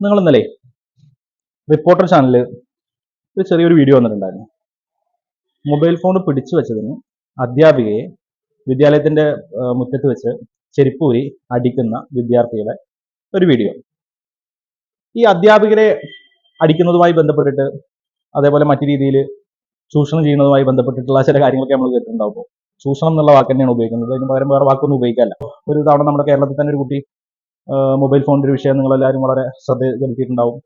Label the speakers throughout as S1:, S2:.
S1: നിങ്ങൾ ഇന്നലെ റിപ്പോർട്ടർ ചാനലിൽ ഒരു ചെറിയൊരു വീഡിയോ വന്നിട്ടുണ്ടായിരുന്നു. മൊബൈൽ ഫോൺ പിടിച്ചു വെച്ചതിന് അധ്യാപികയെ വിദ്യാലയത്തിന്റെ മുറ്റത്ത് വെച്ച് ചെരുപ്പൂരി അടിക്കുന്ന വിദ്യാർത്ഥിയുടെ ഒരു വീഡിയോ ഈ അധ്യാപികരെ അടിക്കുന്നതുമായി ബന്ധപ്പെട്ടിട്ട് അതേപോലെ മറ്റു രീതിയിൽ ചൂഷണം ചെയ്യുന്നതുമായി ബന്ധപ്പെട്ടിട്ടുള്ള ചില കാര്യങ്ങളൊക്കെ നമ്മൾ കേട്ടിട്ടുണ്ടാവും. ചൂഷണം എന്നുള്ള വാക്ക് തന്നെയാണ് ഉപയോഗിക്കുന്നത്. അതിന് പകരം വേറെ വാക്കൊന്നും ഉപയോഗിക്കാല്ല ഒരു തവണ നമ്മുടെ കേരളത്തിൽ തന്നെ ഒരു കുട്ടി മൊബൈൽ ഫോണിന്റെ ഒരു വിഷയം നിങ്ങൾ എല്ലാവരും വളരെ ശ്രദ്ധ ചെലുത്തിയിട്ടുണ്ടാവും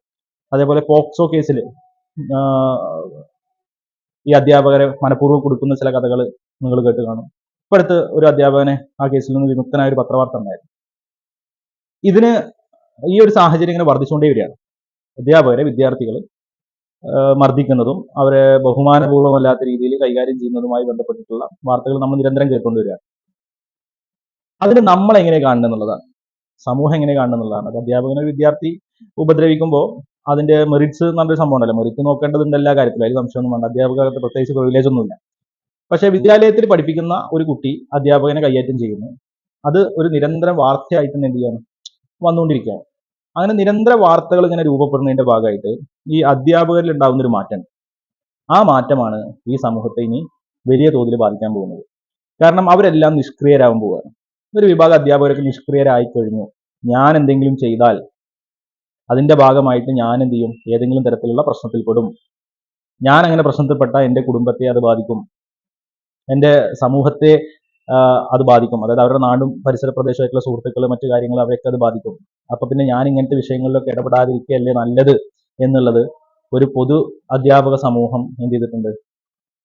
S1: അതേപോലെ പോക്സോ കേസിൽ ഈ അധ്യാപകരെ മനഃപൂർവം കൊടുക്കുന്ന ചില കഥകൾ നിങ്ങൾ കേട്ട് കാണും. ഇപ്പൊ അടുത്ത് ഒരു അധ്യാപകനെ ആ കേസിൽ നിന്ന് വിമുക്തനായ ഒരു പത്രവാർത്ത ഉണ്ടായിരുന്നു. ഇതിന് ഈ ഒരു സാഹചര്യം ഇങ്ങനെ വർദ്ധിച്ചുകൊണ്ടേ വരികയാണ്. അധ്യാപകരെ വിദ്യാർത്ഥികൾ മർദ്ദിക്കുന്നതും അവരെ ബഹുമാനപൂർവമല്ലാത്ത രീതിയിൽ കൈകാര്യം ചെയ്യുന്നതുമായി ബന്ധപ്പെട്ടിട്ടുള്ള വാർത്തകൾ നമ്മൾ നിരന്തരം കേട്ടുകൊണ്ടുവരികയാണ് അതിന് നമ്മൾ എങ്ങനെ കാണുന്നത് എന്നുള്ളതാണ്. സമൂഹം എങ്ങനെ കാണുന്നുള്ളതാണ് അത് അധ്യാപകന് വിദ്യാർത്ഥി ഉപദ്രവിക്കുമ്പോൾ അതിന്റെ മെറിറ്റ്സ് എന്നൊരു സംഭവം ഉണ്ടല്ലോ മെറിറ്റ് നോക്കേണ്ടതുണ്ട് എല്ലാ കാര്യത്തിലും. അതിൽ സംശയമൊന്നും വേണ്ട. അധ്യാപകർക്ക് പ്രത്യേകിച്ച് പ്രിവിലേജ് ഒന്നുമില്ല. പക്ഷേ വിദ്യാലയത്തിൽ പഠിപ്പിക്കുന്ന ഒരു കുട്ടി അധ്യാപകനെ കൈയേറ്റം ചെയ്യുന്നു. അത് ഒരു നിരന്തരം വാർത്തയായിട്ട് തന്നെ എന്ത് ചെയ്യാണ്? വന്നുകൊണ്ടിരിക്കുകയാണ്. അങ്ങനെ നിരന്തര വാർത്തകൾ ഇങ്ങനെ രൂപപ്പെടുന്നതിന്റെ ഭാഗമായിട്ട് ഈ അധ്യാപകരിൽ ഉണ്ടാകുന്ന ഒരു മാറ്റം. ആ മാറ്റമാണ് ഈ സമൂഹത്തെ ഇനി വലിയ തോതിൽ ബാധിക്കാൻ പോകുന്നത്. കാരണം അവരെല്ലാം നിഷ്ക്രിയരാകാൻ പോവുകയാണ്. ഒരു വിഭാഗം അധ്യാപകരൊക്കെ നിഷ്ക്രിയരായി കഴിഞ്ഞു ഞാൻ എന്തെങ്കിലും ചെയ്താൽ അതിന്റെ ഭാഗമായിട്ട് ഞാൻ എന്ത് ചെയ്യും? ഏതെങ്കിലും തരത്തിലുള്ള പ്രശ്നത്തിൽ പെടും. ഞാൻ അങ്ങനെ പ്രശ്നത്തിൽപ്പെട്ട എന്റെ കുടുംബത്തെ അത് ബാധിക്കും. എന്റെ സമൂഹത്തെ അത് ബാധിക്കും. അതായത് അവരുടെ നാടും പരിസര പ്രദേശമായിട്ടുള്ള സുഹൃത്തുക്കൾ മറ്റു കാര്യങ്ങൾ അവയൊക്കെ അത് ബാധിക്കും. അപ്പൊ പിന്നെ ഞാൻ ഇങ്ങനത്തെ വിഷയങ്ങളിലൊക്കെ ഇടപെടാതിരിക്കുകയല്ലേ നല്ലത് എന്നുള്ളത് ഒരു പൊതു അധ്യാപക സമൂഹം എന്ത് ചെയ്തിട്ടുണ്ട്?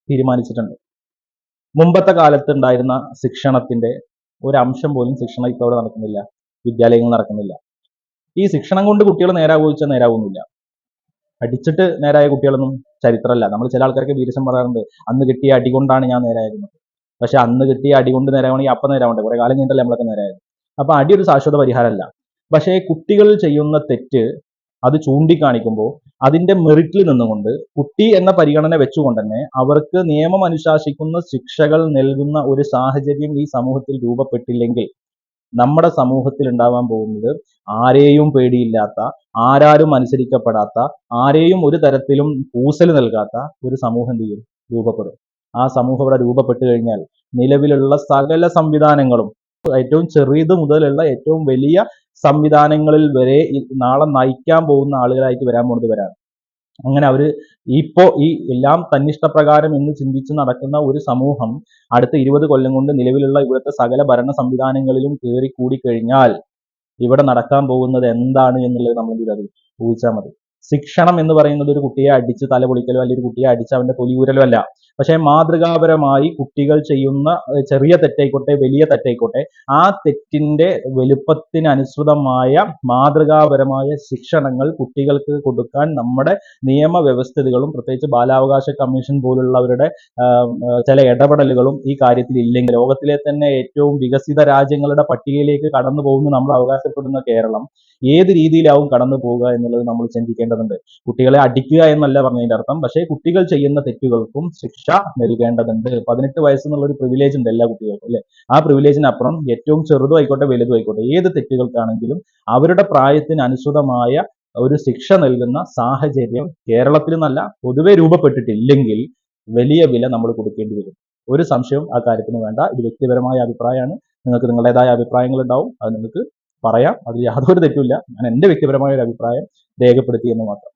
S1: തീരുമാനിച്ചിട്ടുണ്ട്. മുമ്പത്തെ കാലത്ത് ഉണ്ടായിരുന്ന ശിക്ഷണത്തിന്റെ ഒരു അംശം പോലും ശിക്ഷണം ഇപ്പോൾ അവിടെ നടക്കുന്നില്ല. വിദ്യാലയങ്ങൾ നടക്കുന്നില്ല. ഈ ശിക്ഷണം കൊണ്ട് കുട്ടികൾ നേരാകുമോ നേരാവുന്നില്ല അടിച്ചിട്ട് നേരായ കുട്ടികളൊന്നും ചരിത്രമല്ല. നമ്മൾ ചില ആൾക്കാർക്ക് വീരസം പറയാറുണ്ട് അന്ന് കിട്ടിയ അടി കൊണ്ടാണ് ഞാൻ നേരായിരുന്നത് പക്ഷെ അന്ന് കിട്ടിയ അടി കൊണ്ട് നേരാവണമെങ്കിൽ അപ്പം നേരാവണ്ടേ? കുറെ കാലം കഴിഞ്ഞിട്ടല്ലേ നമ്മളൊക്കെ നേരായത്. അപ്പൊ അടി ഒരു ശാശ്വത പരിഹാരമല്ല. പക്ഷേ കുട്ടികൾ ചെയ്യുന്ന തെറ്റ് അത് ചൂണ്ടിക്കാണിക്കുമ്പോൾ അതിന്റെ മെറിറ്റിൽ നിന്നുകൊണ്ട് കുട്ടി എന്ന പരിഗണന വെച്ചുകൊണ്ട് തന്നെ അവർക്ക് നിയമം അനുശാസിക്കുന്ന ശിക്ഷകൾ നൽകുന്ന ഒരു സാഹചര്യം ഈ സമൂഹത്തിൽ രൂപപ്പെട്ടില്ലെങ്കിൽ നമ്മുടെ സമൂഹത്തിൽ ഉണ്ടാവാൻ പോകുന്നത് ആരെയും പേടിയില്ലാത്ത ആരാരും അനുസരിക്കപ്പെടാത്ത ആരെയും ഒരു തരത്തിലും കൂസൽ നൽകാത്ത ഒരു സമൂഹം ചെയ്യും? രൂപപ്പെടും. ആ സമൂഹം ഇവിടെ രൂപപ്പെട്ടു കഴിഞ്ഞാൽ നിലവിലുള്ള സകല സംവിധാനങ്ങളും ഏറ്റവും ചെറിയത് മുതലുള്ള ഏറ്റവും വലിയ സംവിധാനങ്ങളിൽ വരെ നാളെ നയിക്കാൻ പോകുന്ന ആളുകളായിട്ട് വരാൻ പോകുന്നത് വരാണ് അങ്ങനെ അവർ ഇപ്പോ ഈ എല്ലാം തന്നിഷ്ടപ്രകാരം എന്ന് ചിന്തിച്ച് നടക്കുന്ന ഒരു സമൂഹം അടുത്ത ഇരുപത് കൊല്ലം കൊണ്ട് നിലവിലുള്ള ഇവിടുത്തെ സകല ഭരണ സംവിധാനങ്ങളിലും കയറി കൂടി കഴിഞ്ഞാൽ ഇവിടെ നടക്കാൻ പോകുന്നത് എന്താണ് എന്നുള്ളത് നമ്മൾ എന്ത് ചെയ്താൽ ഊഹിച്ചാൽ മതി. ശിക്ഷണം എന്ന് പറയുന്നത് ഒരു കുട്ടിയെ അടിച്ച് തല പൊളിക്കലോ അല്ലെങ്കിൽ ഒരു കുട്ടിയെ അടിച്ച് അവന്റെ തൊലിയൂരലോ അല്ല. പക്ഷേ മാതൃകാപരമായി കുട്ടികൾ ചെയ്യുന്ന ചെറിയ തെറ്റായിക്കോട്ടെ വലിയ തെറ്റായിക്കോട്ടെ ആ തെറ്റിന്റെ വലുപ്പത്തിനനുസൃതമായ മാതൃകാപരമായ ശിക്ഷണങ്ങൾ കുട്ടികൾക്ക് കൊടുക്കാൻ നമ്മുടെ നിയമവ്യവസ്ഥിതികളും പ്രത്യേകിച്ച് ബാലാവകാശ കമ്മീഷൻ പോലുള്ളവരുടെ ചില ഇടപെടലുകളും ഈ കാര്യത്തിൽ ഇല്ലെങ്കിൽ ലോകത്തിലെ തന്നെ ഏറ്റവും വികസിത രാജ്യങ്ങളുടെ പട്ടികയിലേക്ക് കടന്നു പോകുന്നു നമ്മൾ അവകാശപ്പെടുന്ന കേരളം. ഏത് രീതിയിലാവും കടന്നു പോവുക എന്നുള്ളത് നമ്മൾ ചിന്തിക്കേണ്ടതുണ്ട്. കുട്ടികളെ അടിക്കുക എന്നല്ല പറഞ്ഞതിന്റെ അർത്ഥം. പക്ഷേ കുട്ടികൾ ചെയ്യുന്ന തെറ്റുകൾക്കും ശിക്ഷ നൽകേണ്ടതുണ്ട്. പതിനെട്ട് വയസ്സെന്നുള്ള ഒരു പ്രിവിലേജ് ഉണ്ട് എല്ലാ കുട്ടികൾക്കും അല്ലെ? ആ പ്രിവിലേജിനപ്പുറം ഏറ്റവും ചെറുതും ആയിക്കോട്ടെ വലുതും ആയിക്കോട്ടെ ഏത് തെറ്റുകൾക്കാണെങ്കിലും അവരുടെ പ്രായത്തിന് അനുസൃതമായ ഒരു ശിക്ഷ നൽകുന്ന സാഹചര്യം കേരളത്തിൽ നിന്നല്ല പൊതുവെ രൂപപ്പെട്ടിട്ടില്ലെങ്കിൽ വലിയ വില നമ്മൾ കൊടുക്കേണ്ടി വരും. ഒരു സംശയവും ആ കാര്യത്തിന് വേണ്ട. ഇത് വ്യക്തിപരമായ അഭിപ്രായമാണ്. നിങ്ങൾക്ക് നിങ്ങളുടേതായ അഭിപ്രായങ്ങൾ ഉണ്ടാവും അത് നിങ്ങൾക്ക് പറയാം. അതിൽ യാതൊരു തെറ്റുമില്ല. ഞാൻ എന്റെ വ്യക്തിപരമായ ഒരു അഭിപ്രായം രേഖപ്പെടുത്തി എന്ന് മാത്രം.